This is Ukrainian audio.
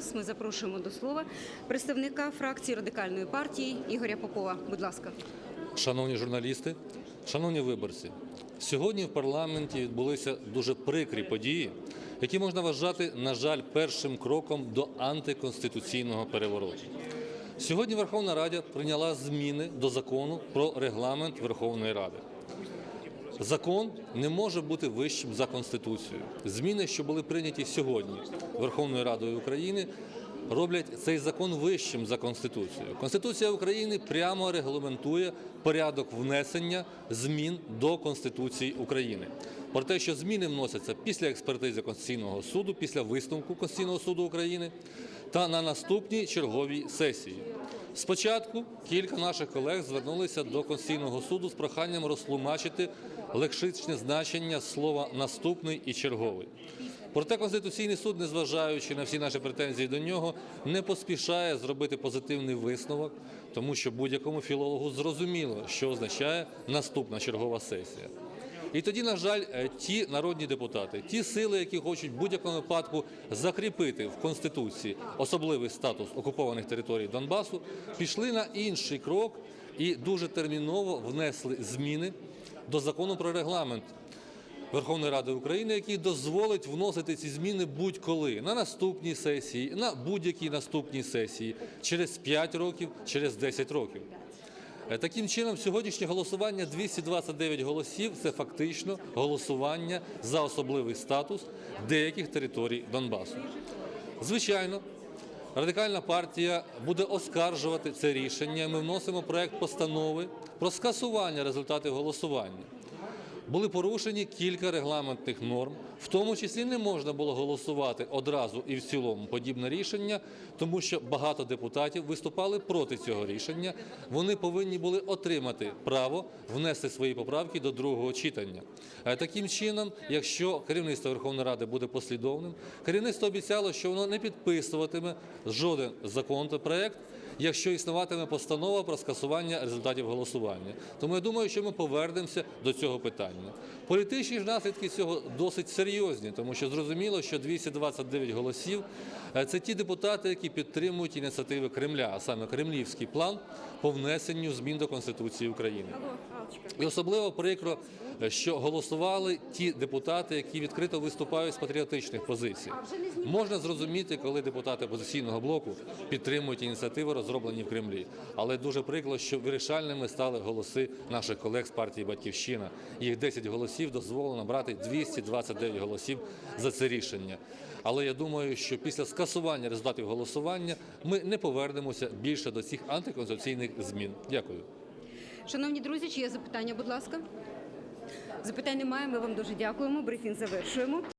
час ми запрошуємо до слова представника фракції радикальної партії Ігоря Попова. Будь ласка. Шановні журналісти, шановні виборці, сьогодні в парламенті відбулися дуже прикрі події, які можна вважати, на жаль, першим кроком до антиконституційного перевороту. Сьогодні Верховна Рада прийняла зміни до закону про регламент Верховної Ради. Закон не може бути вищим за Конституцію. Зміни, що були прийняті сьогодні Верховною Радою України, роблять цей закон вищим за Конституцію. Конституція України прямо регламентує порядок внесення змін до Конституції України. Про те, що зміни вносяться після експертизи Конституційного суду, після висновку Конституційного суду України та на наступній черговій сесії. Спочатку кілька наших колег звернулися до Конституційного суду з проханням розтлумачити лексичне значення слова наступний і черговий. Проте Конституційний суд, незважаючи на всі наші претензії до нього, не поспішає зробити позитивний висновок, тому що будь-якому філологу зрозуміло, що означає наступна чергова сесія. І тоді, на жаль, е, ті народні депутати, ті сили, які хочуть в будь-якому випадку закріпити в Конституції особливий статус окупованих територій Донбасу, пішли на інший крок і дуже терміново внесли зміни до закону про регламент Верховної Ради України, який дозволить вносити ці зміни будь-коли на наступній сесії, на будь-якій наступній сесії, через 5 років, через 10 років. Е, Таким чином, сьогоднішнє голосування 229 голосів це фактично голосування за особливий статус деяких територій Донбасу. Звичайно, радикальна партія буде оскаржувати це рішення. Ми вносимо проект постанови про скасування результатів голосування. Були порушені кілька регламентних норм, в тому числі не можна було голосувати одразу і в цілому подібне рішення, тому що багато депутатів виступали проти цього рішення. Вони повинні були отримати право внести свої поправки до другого читання. Е, Таким чином, якщо керівництво Верховної Ради буде послідовним, керівництво обіцяло, що воно не підписуватиме жоден законопроект, якщо існуватиме постанова про скасування результатів голосування. Тому я думаю, що ми повернемося до цього питання. Політичні ж наслідки цього досить серйозні, тому що зрозуміло, що 229 голосів е, це ті депутати, які підтримують ініціативи Кремля, а саме кремлівський план по внесенню змін до Конституції України. І особливо прикро, е, що голосували ті депутати, які відкрито виступають з патріотичних позицій. Можна зрозуміти, коли депутати опозиційного блоку підтримують ініціативи, розроблені в Кремлі. Але дуже прикро, що вирішальними стали голоси наших колег з партії Батьківщина. Їх 10 голосів дозволило набрати 229 голосів за це рішення. Але я думаю, що після скасування результатів голосування ми не повернемося більше до цих антиконституційних змін. Дякую. Шановні друзі, чи є запитання, будь ласка? Запитань немає. Ми вам дуже дякуємо. Брифінг завершуємо.